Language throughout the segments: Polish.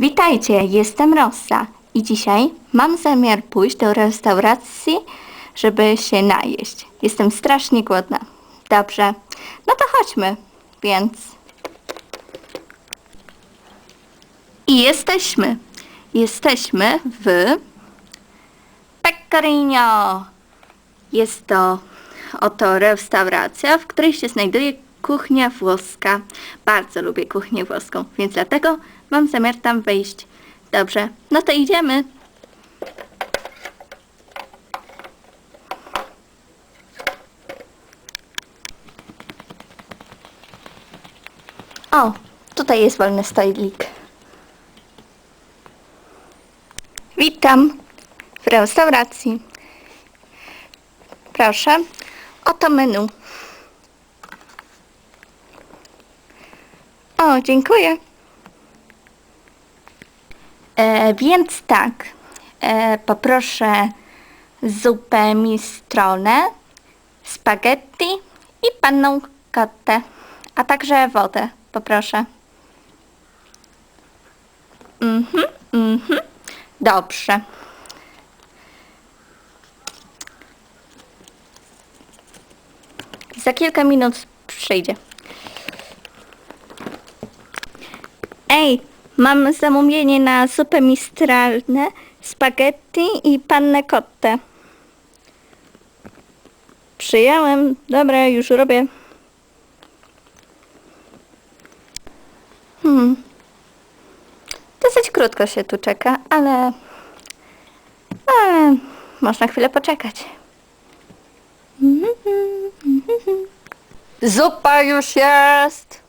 Witajcie, jestem Rossa i dzisiaj mam zamiar pójść do restauracji, żeby się najeść. Jestem strasznie głodna. Dobrze, no to chodźmy, więc... I jesteśmy. Jesteśmy w Pecorino. Jest to oto restauracja, w której się znajduje kuchnia włoska. Bardzo lubię kuchnię włoską, więc dlatego mam zamiar tam wejść. Dobrze, no to idziemy. O, tutaj jest wolny stolik. Witam w restauracji. Proszę, oto menu. O, dziękuję. E, więc tak, e, poproszę zupę mistrone, spaghetti i panną kottę, a także wodę, poproszę. Mhm, mhm, dobrze. Za kilka minut przyjdzie. Ej, mam zamówienie na zupę mistralne, spaghetti i pannę kottę. Przyjąłem. Dobra, już robię. Hmm. Dosyć krótko się tu czeka, ale... Ale można chwilę poczekać. Zupa już jest!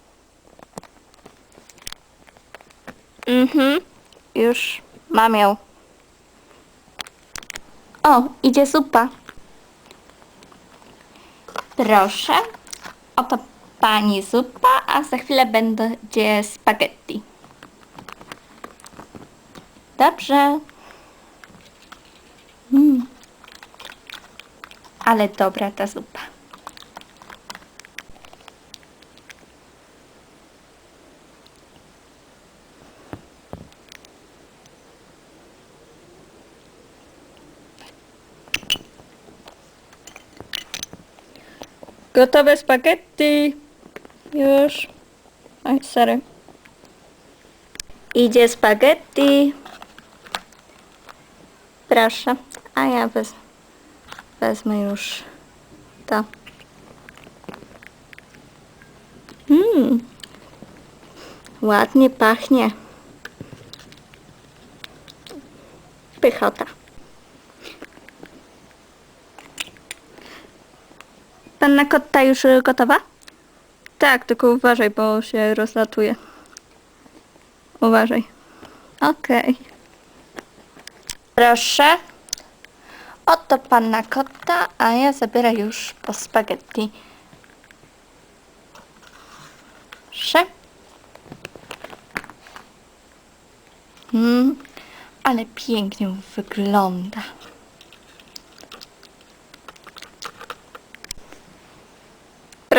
Mhm, już mam ją. O, idzie zupa. Proszę. Oto pani zupa, a za chwilę będzie spaghetti. Dobrze. Mm. Ale dobra ta zupa. Gotowe spaghetti. Już. Oj, sorry. Idzie spaghetti. Proszę. A ja wez, wezmę już to. Mmm. Ładnie pachnie. Pychota. Panna kotta już y, gotowa? Tak, tylko uważaj, bo się rozlatuje. Uważaj. Okej. Proszę. Oto panna kotta, a ja zabiorę już po spaghetti. Proszę. Mm, ale pięknie wygląda.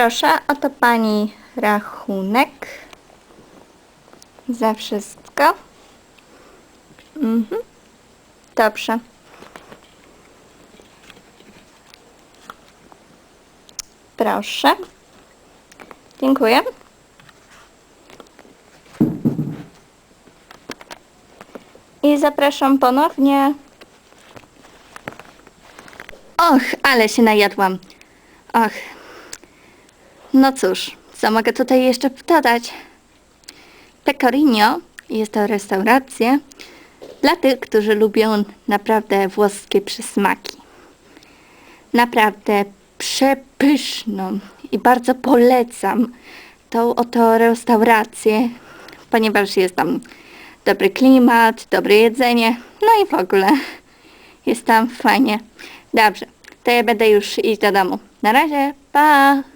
Proszę, oto pani rachunek. Za wszystko. Mhm. Dobrze. Proszę. Dziękuję. I zapraszam ponownie. Och, ale się najadłam. Och. No cóż, co mogę tutaj jeszcze dodać? Pecorino jest to restauracja dla tych, którzy lubią naprawdę włoskie przysmaki. Naprawdę przepyszną i bardzo polecam tą oto restaurację, ponieważ jest tam dobry klimat, dobre jedzenie, no i w ogóle jest tam fajnie. Dobrze, to ja będę już iść do domu. Na razie, pa!